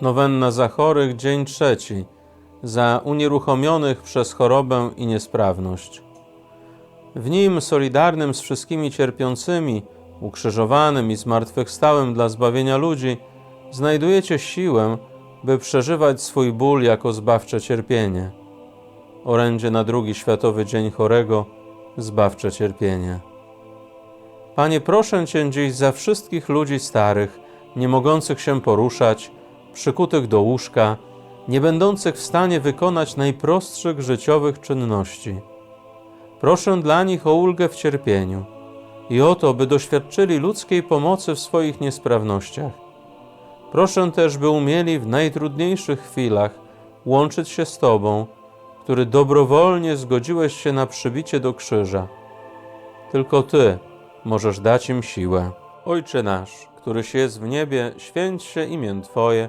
Nowenna za chorych, dzień trzeci, za unieruchomionych przez chorobę i niesprawność. W nim, solidarnym z wszystkimi cierpiącymi, ukrzyżowanym i zmartwychwstałym dla zbawienia ludzi, znajdujecie siłę, by przeżywać swój ból jako zbawcze cierpienie. Orędzie na drugi Światowy Dzień Chorego, zbawcze cierpienie. Panie, proszę Cię dziś za wszystkich ludzi starych, nie mogących się poruszać, przykutych do łóżka, nie będących w stanie wykonać najprostszych życiowych czynności. Proszę dla nich o ulgę w cierpieniu i o to, by doświadczyli ludzkiej pomocy w swoich niesprawnościach. Proszę też, by umieli w najtrudniejszych chwilach łączyć się z Tobą, który dobrowolnie zgodziłeś się na przybicie do krzyża. Tylko Ty możesz dać im siłę. Ojcze nasz, któryś jest w niebie, święć się imię Twoje,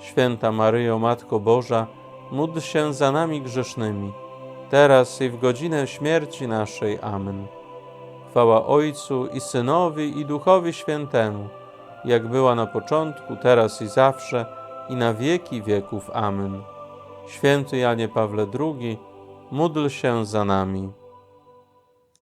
Święta Maryjo, Matko Boża, módl się za nami grzesznymi, teraz i w godzinę śmierci naszej. Amen. Chwała Ojcu i Synowi i Duchowi Świętemu, jak była na początku, teraz i zawsze, i na wieki wieków. Amen. Święty Janie Pawle II, módl się za nami.